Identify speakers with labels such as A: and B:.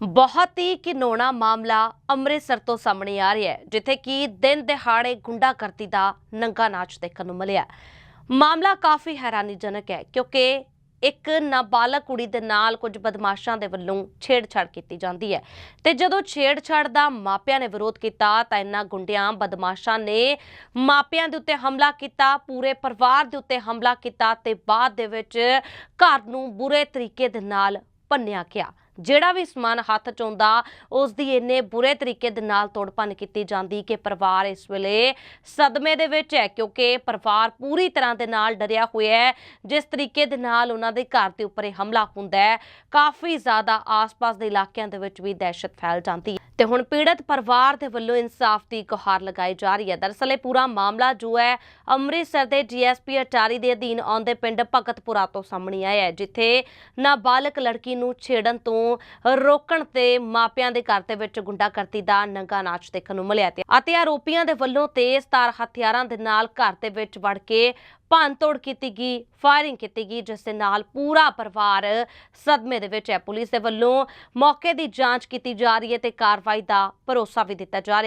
A: ਬਹੁਤ ਹੀ ਘਿਨੌਣਾ ਮਾਮਲਾ ਅੰਮ੍ਰਿਤਸਰ ਤੋਂ ਸਾਹਮਣੇ ਆ ਰਿਹਾ ਹੈ, ਜਿੱਥੇ ਕਿ ਦਿਨ ਦਿਹਾੜੇ ਗੁੰਡਾਗਰਦੀ ਦਾ ਨੰਗਾ ਨਾਚ ਦੇਖਣ ਨੂੰ ਮਿਲਿਆ ਮਾਮਲਾ ਕਾਫੀ ਹੈਰਾਨੀਜਨਕ ਹੈ, ਕਿਉਂਕਿ ਇੱਕ ਨਾਬਾਲਗ ਕੁੜੀ ਦੇ ਨਾਲ ਕੁਝ ਬਦਮਾਸ਼ਾਂ ਦੇ ਵੱਲੋਂ ਛੇੜਛਾੜ ਕੀਤੀ ਜਾਂਦੀ ਹੈ। ਤੇ ਜਦੋਂ ਛੇੜਛਾੜ ਦਾ ਮਾਪਿਆਂ ਨੇ ਵਿਰੋਧ ਕੀਤਾ, ਤਾਂ ਇਹਨਾਂ ਗੁੰਡਿਆਂ ਬਦਮਾਸ਼ਾਂ ਨੇ ਮਾਪਿਆਂ ਦੇ ਉੱਤੇ ਹਮਲਾ ਕੀਤਾ, ਪੂਰੇ ਪਰਿਵਾਰ ਦੇ ਉੱਤੇ ਹਮਲਾ ਕੀਤਾ ਤੇ ਬਾਅਦ ਦੇ ਵਿੱਚ ਘਰ ਨੂੰ ਬੁਰੇ ਤਰੀਕੇ ਦੇ ਨਾਲ ਭੰਨਿਆ ਗਿਆ। ਜਿਹੜਾ ਵੀ ਸਮਾਨ ਹੱਥ ਚ ਆਉਂਦਾ ਉਸ ਦੀ ਇੰਨੇ ਬੁਰੇ ਤਰੀਕੇ ਦੇ ਨਾਲ ਤੋੜਪੰਨ ਕੀਤੀ ਜਾਂਦੀ ਕਿ ਪਰਿਵਾਰ ਇਸ ਵੇਲੇ ਸਦਮੇ ਦੇ ਵਿੱਚ ਹੈ, ਕਿਉਂਕਿ ਪਰਿਵਾਰ ਪੂਰੀ ਤਰ੍ਹਾਂ ਦੇ ਨਾਲ ਡਰਿਆ ਹੋਇਆ ਹੈ, ਜਿਸ ਤਰੀਕੇ ਦੇ ਨਾਲ ਉਹਨਾਂ ਦੇ ਘਰ ਦੇ ਉੱਪਰ ਇਹ ਹਮਲਾ ਹੁੰਦਾ ਹੈ, ਕਾਫੀ ਜ਼ਿਆਦਾ ਆਸ-ਪਾਸ ਦੇ ਇਲਾਕਿਆਂ ਦੇ ਵਿੱਚ ਵੀ ਦਹਿਸ਼ਤ ਫੈਲ ਜਾਂਦੀ ਹੈ। ਤੇ ਹੁਣ ਪੀੜਤ ਪਰਿਵਾਰ ਦੇ ਵੱਲੋਂ ਇਨਸਾਫ ਦੀ ਗੁਹਾਰ ਲਗਾਈ ਜਾ ਰਹੀ ਹੈ। ਦਰਅਸਲ ਇਹ ਪੂਰਾ ਮਾਮਲਾ ਜੋ ਹੈ, ਅੰਮ੍ਰਿਤਸਰ ਦੇ ਡੀਐਸਪੀ ਅਟਾਰੀ ਦੇ ਅਧੀਨ ਆਉਂਦੇ ਪਿੰਡ ਭਗਤਪੁਰਾ ਤੋਂ ਸਾਹਮਣੇ ਆਇਆ ਹੈ, ਜਿੱਥੇ ਨਾਬਾਲਗ ਲੜਕੀ ਨੂੰ ਛੇੜਨ ਤੋਂ ਰੋਕਣ ਤੇ ਮਾਪਿਆਂ ਦੇ ਘਰ ਦੇ ਵਿੱਚ ਗੁੰਡਾਗਰਦੀ ਦਾ ਨੰਗਾ ਨਾਚ ਦੇਖਣ ਨੂੰ ਮਿਲਿਆ ਅਤੇ ਆਰੋਪੀਆਂ ਦੇ ਵੱਲੋਂ ਤੇਜ਼ਧਾਰ ਹਥਿਆਰਾਂ ਦੇ ਨਾਲ ਘਰ ਦੇ ਵਿੱਚ ਵੜ ਕੇ ਭੰਨਤੋੜ ਕੀਤੀ ਗਈ ਫਾਇਰਿੰਗ ਕੀਤੀ ਗਈ, ਜਿਸ ਦੇ ਨਾਲ ਪੂਰਾ ਪਰਿਵਾਰ ਸਦਮੇ ਦੇ ਵਿੱਚ ਹੈ। ਪੁਲਿਸ ਦੇ ਵੱਲੋਂ ਮੌਕੇ ਦੀ ਜਾਂਚ ਕੀਤੀ ਜਾ ਰਹੀ ਹੈ ਤੇ ਕਾਰਵਾਈ ਦਾ ਭਰੋਸਾ ਵੀ ਦਿੱਤਾ ਜਾ ਰਿਹਾ।